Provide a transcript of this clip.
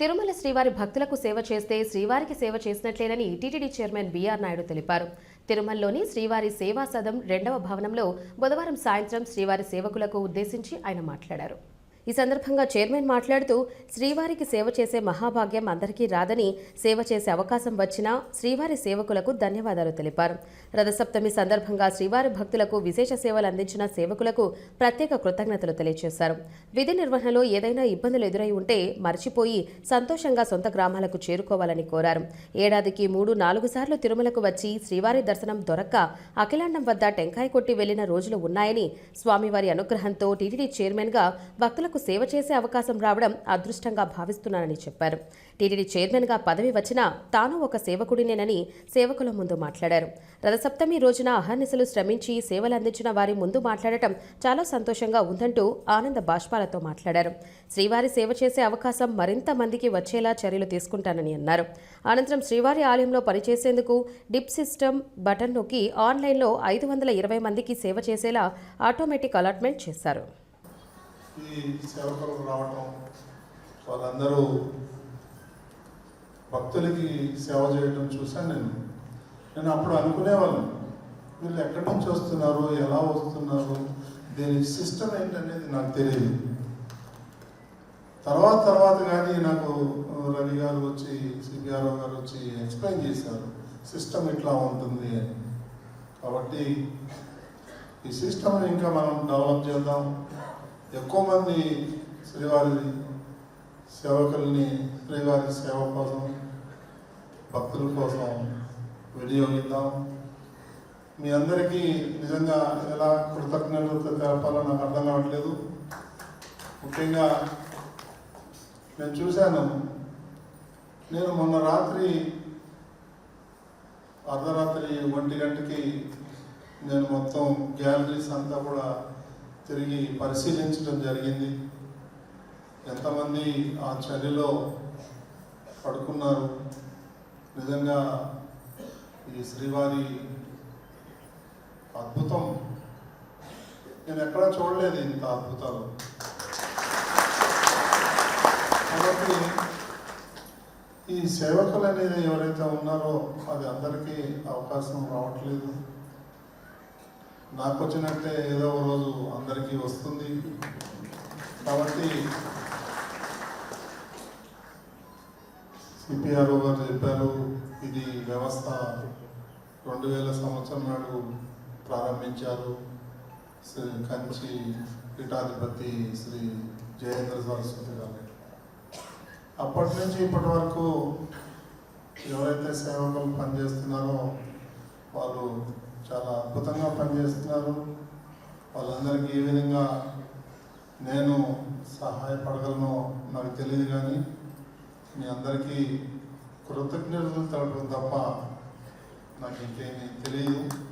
తిరుమల శ్రీవారి భక్తులకు సేవ చేస్తే శ్రీవారికి సేవ చేసినట్లేనని టీటీడీ చైర్మన్ బీఆర్ నాయుడు తెలిపారు. తిరుమలలోని శ్రీవారి సేవా సదం రెండవ భవనంలో బుధవారం సాయంత్రం శ్రీవారి సేవకులకు ఉద్దేశించి ఆయన మాట్లాడారు. ఈ సందర్భంగా చైర్మన్ మాట్లాడుతూ శ్రీవారికి సేవ చేసే మహాభాగ్యం అందరికీ రాదని సేవ చేసే అవకాశం వచ్చినా శ్రీవారి సేవకులకు ధన్యవాదాలు తెలిపారు. రథసప్తమి సందర్భంగా శ్రీవారి భక్తులకు విశేష సేవలు అందించిన సేవకులకు ప్రత్యేక కృతజ్ఞతలు తెలియజేశారు. విధి నిర్వహణలో ఏదైనా ఇబ్బందులు ఎదురై ఉంటే మర్చిపోయి సంతోషంగా సొంత గ్రామాలకు చేరుకోవాలని కోరారు. ఏడాదికి మూడు నాలుగు సార్లు తిరుమలకు వచ్చి శ్రీవారి దర్శనం దొరక్క అఖిలాండం వద్ద టెంకాయ కొట్టి వెళ్ళిన రోజులు ఉన్నాయని స్వామివారి అనుగ్రహంతో టీటీడీ చైర్మన్గా భక్తులకు సేవ చేసే అవకాశం రావడం అదృష్టంగా భావిస్తున్నానని చెప్పారు. టీటీడీ చైర్మన్గా పదవి వచ్చినా తాను ఒక సేవకుడినేనని సేవకుల ముందు మాట్లాడారు. రథసప్తమి రోజున అహర్నిశలు శ్రమించి సేవలు అందించిన వారి ముందు మాట్లాడటం చాలా సంతోషంగా ఉందంటూ ఆనంద బాష్పాలతో మాట్లాడారు. శ్రీవారి సేవ చేసే అవకాశం మరింత మందికి వచ్చేలా చర్యలు తీసుకుంటానని అన్నారు. అనంతరం శ్రీవారి ఆలయంలో పనిచేసేందుకు డిప్ సిస్టమ్ బటన్ నొక్కి ఆన్లైన్లో ఐదు వందల ఇరవై మందికి సేవ చేసేలా ఆటోమేటిక్ అలాట్మెంట్ చేశారు. ఈ సేవకులు రావటం వాళ్ళందరూ భక్తులకి సేవ చేయడం చూశాను నేను. నేను అప్పుడు అనుకునేవాళ్ళం వీళ్ళు ఎక్కడి నుంచి వస్తున్నారు ఎలా వస్తున్నారు దీని సిస్టమ్ ఏంటనేది నాకు తెలియదు. తర్వాత తర్వాత కానీ నాకు రవి గారు వచ్చి సిబిఆర్ఓ గారు వచ్చి ఎక్స్ప్లెయిన్ చేశారు సిస్టమ్ ఇట్లా ఉంటుంది అని. కాబట్టి ఈ సిస్టమ్ని ఇంకా మనం డెవలప్ చేద్దాం. ఎక్కువ మంది శ్రీవారి సేవకుల్ని శ్రీవారి సేవ కోసం భక్తుల కోసం వినియోగిద్దాం మీ అందరికీ నిజంగా ఎలా కృతజ్ఞతలు తెలపాలో నాకు అర్థం కావట్లేదు. ముఖ్యంగా నేను చూశాను నేను మొన్న రాత్రి అర్ధరాత్రి ఒంటి గంటకి నేను మొత్తం గ్యాలరీస్ అంతా కూడా తిరిగి పరిశీలించడం జరిగింది. ఎంతమంది ఆ చలిలో పడుకున్నారు? నిజంగా ఈ శ్రీవారి అద్భుతం. నేను ఎక్కడా చూడలేదు ఇంత అద్భుతాలు. కాబట్టి ఈ సేవకులు అనేది ఎవరైతే ఉన్నారో అది అందరికీ అవకాశం రావట్లేదు. నాకు వచ్చినట్టే ఏదో ఒక రోజు అందరికీ వస్తుంది. కాబట్టి సిపిఆర్ఓ గారు చెప్పారు ఇది వ్యవస్థ రెండు వేల సంవత్సరం నాడు ప్రారంభించారు. శ్రీ కంచి పీఠాధిపతి శ్రీ జయేంద్ర సరస్వతి గారు. అప్పటి నుంచి ఇప్పటి వరకు ఎవరైతే సేవకులు పనిచేస్తున్నారో వాళ్ళు చాలా అద్భుతంగా పనిచేస్తున్నారు. వాళ్ళందరికీ ఏ విధంగా నేను సహాయపడగలనో నాకు తెలియదు కానీ మీ అందరికీ కృతజ్ఞతలు తెలపడం తప్ప నాకు ఇంకేమీ తెలియదు.